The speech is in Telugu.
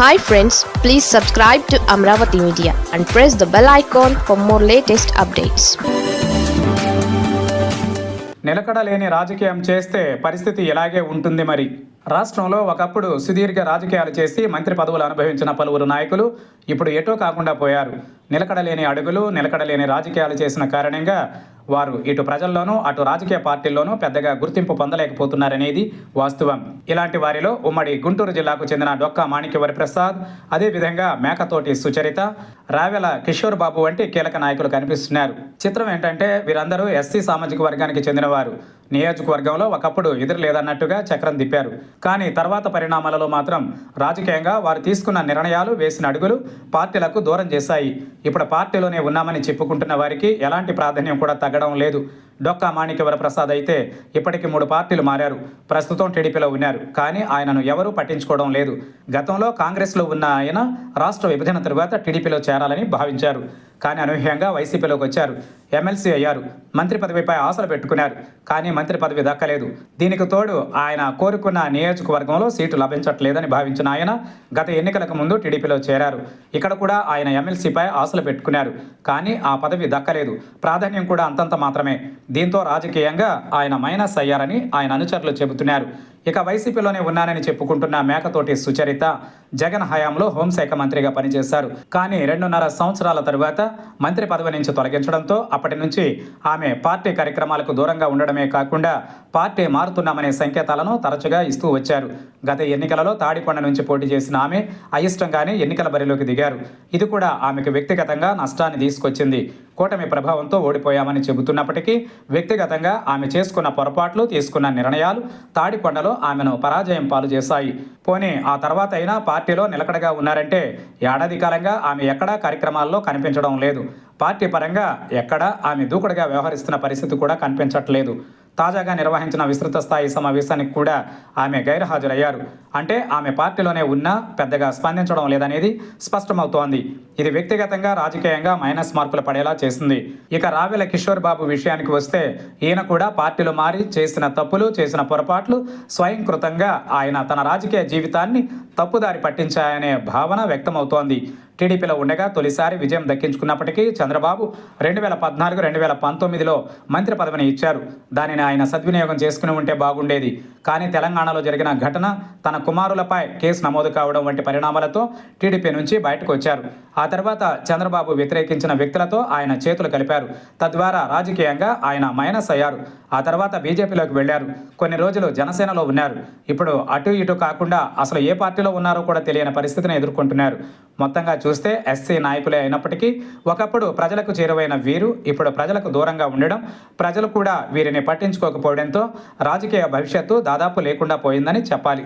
Hi friends please subscribe to Amaravati media and press the bell icon for more latest updates నిలకడలేని రాజకీయం చేస్తే పరిస్థితి ఇలాగే ఉంటుంది మరి. రాష్ట్రంలో ఒకప్పుడు సుదీర్ఘ రాజకీయాలు చేసి మంత్రి పదవులు అనుభవించిన పలువురు నాయకులు ఇప్పుడు ఎటో కాకుండా పోయారు. నిలకడలేని అడుగులు నిలకడలేని రాజకీయాలు చేసిన కారణంగా వారు ఇటు ప్రజల్లోనూ అటు రాజకీయ పార్టీల్లోనూ పెద్దగా గుర్తింపు పొందలేకపోతున్నారనేది వాస్తవం. ఇలాంటి వారిలో ఉమ్మడి గుంటూరు జిల్లాకు చెందిన డొక్కా మాణిక్యవరి ప్రసాద్ అదేవిధంగా మేకతోటి సుచరిత రావెల కిషోర్ బాబు వంటి కీలక నాయకులు కనిపిస్తున్నారు. చిత్రం ఏంటంటే వీరందరూ ఎస్సీ సామాజిక వర్గానికి చెందినవారు. నియోజకవర్గంలో ఒకప్పుడు ఎదురు లేదన్నట్టుగా చక్రం తిప్పారు. కానీ తర్వాత పరిణామాలలో మాత్రం రాజకీయంగా వారు తీసుకున్న నిర్ణయాలు వేసిన అడుగులు పార్టీలకు దూరం చేశాయి. ఇప్పుడు పార్టీలోనే ఉన్నామని చెప్పుకుంటున్న వారికి ఎలాంటి ప్రాధాన్యం కూడా తగ్గడం లేదు. డొక్కా మాణిక్యవర ప్రసాద్ అయితే ఇప్పటికి మూడు పార్టీలు మారారు. ప్రస్తుతం టీడీపీలో ఉన్నారు. కానీ ఆయనను ఎవరూ పట్టించుకోవడం లేదు. గతంలో కాంగ్రెస్లో ఉన్న ఆయన రాష్ట్ర విభజన తరువాత టీడీపీలో చేరాలని భావించారు. కానీ అనూహ్యంగా వైసీపీలోకి వచ్చారు. ఎమ్మెల్సీ అయ్యారు. మంత్రి పదవిపై ఆశలు పెట్టుకున్నారు. కానీ మంత్రి పదవి దక్కలేదు. దీనికి తోడు ఆయన కోరుకున్న నియోజకవర్గంలో సీటు లభించట్లేదని భావించిన ఆయన గత ఎన్నికలకు ముందు టీడీపీలో చేరారు. ఇక్కడ కూడా ఆయన ఎమ్మెల్సీపై ఆశలు పెట్టుకున్నారు. కానీ ఆ పదవి దక్కలేదు. ప్రాధాన్యం కూడా అంతంత మాత్రమే. దీంతో రాజకీయంగా ఆయన మైనస్ అయ్యారని ఆయన అనుచరులు చెబుతున్నారు. ఇక వైసీపీలోనే ఉన్నానని చెప్పుకుంటున్న మేకతోటి సుచరిత జగన్ హయాంలో హోంశాఖ మంత్రిగా పనిచేశారు. కానీ రెండున్నర సంవత్సరాల తరువాత మంత్రి పదవి నుంచి తొలగించడంతో అప్పటి నుంచి ఆమె పార్టీ కార్యక్రమాలకు దూరంగా ఉండడమే కాకుండా పార్టీ మారుతున్నామనే సంకేతాలను తరచుగా ఇస్తూ వచ్చారు. గత ఎన్నికలలో తాడికొండ నుంచి పోటీ చేసిన ఆమె అయిష్టంగానే ఎన్నికల బరిలోకి దిగారు. ఇది కూడా ఆమెకు వ్యక్తిగతంగా నష్టాన్ని తీసుకొచ్చింది. కూటమి ప్రభావంతో ఓడిపోయామని చెబుతున్నప్పటికీ వ్యక్తిగతంగా ఆమె చేసుకున్న పొరపాట్లు తీసుకున్న నిర్ణయాలు తాడికొండలో ఆమెను పరాజయం పాలు చేశాయి. పోనీ ఆ తర్వాత అయినా పార్టీలో నిలకడగా ఉన్నారంటే ఏడాది కాలంగా ఆమె ఎక్కడా కార్యక్రమాల్లో కనిపించడం లేదు. పార్టీ పరంగా ఎక్కడా ఆమె దూకుడుగా వ్యవహరిస్తున్న పరిస్థితి కూడా కనిపించట్లేదు. తాజాగా నిర్వహించిన విస్తృత స్థాయి సమావేశానికి కూడా ఆమె గైర్హాజరయ్యారు. అంటే ఆమె పార్టీలోనే ఉన్నా పెద్దగా స్పందించడం లేదనేది స్పష్టమవుతోంది. ఇది వ్యక్తిగతంగా రాజకీయంగా మైనస్ మార్కులు పడేలా చేసింది. ఇక రావెల కిషోర్ బాబు విషయానికి వస్తే ఈయన కూడా పార్టీలు మారి చేసిన తప్పులు చేసిన పొరపాట్లు స్వయంకృతంగా ఆయన తన రాజకీయ జీవితాన్ని తప్పుదారి పట్టించాయనే భావన వ్యక్తమవుతోంది. టీడీపీలో ఉండగా తొలిసారి విజయం దక్కించుకున్నప్పటికీ చంద్రబాబు రెండు వేల పద్నాలుగు రెండు వేల పంతొమ్మిదిలో మంత్రి పదవిని ఇచ్చారు. దానిని ఆయన సద్వినియోగం చేసుకుని ఉంటే బాగుండేది. కానీ తెలంగాణలో జరిగిన ఘటన తన కుమారులపై కేసు నమోదు కావడం వంటి పరిణామాలతో టీడీపీ నుంచి బయటకు వచ్చారు. ఆ తర్వాత చంద్రబాబు వ్యతిరేకించిన వ్యక్తులతో ఆయన చేతులు కలిపారు. తద్వారా రాజకీయంగా ఆయన మైనస్ అయ్యారు. ఆ తర్వాత బీజేపీలోకి వెళ్ళారు. కొన్ని రోజులు జనసేనలో ఉన్నారు. ఇప్పుడు అటు ఇటు కాకుండా అసలు ఏ పార్టీలో ఉన్నారో కూడా తెలియని పరిస్థితిని ఎదుర్కొంటున్నారు. మొత్తంగా చూస్తే ఎస్సీ నాయకులే అయినప్పటికీ ఒకప్పుడు ప్రజలకు చేరువైన వీరు ఇప్పుడు ప్రజలకు దూరంగా ఉండడం ప్రజలు కూడా వీరిని పట్టించుకోకపోవడంతో రాజకీయ భవిష్యత్తు దాదాపు లేకుండా పోయిందని చెప్పాలి.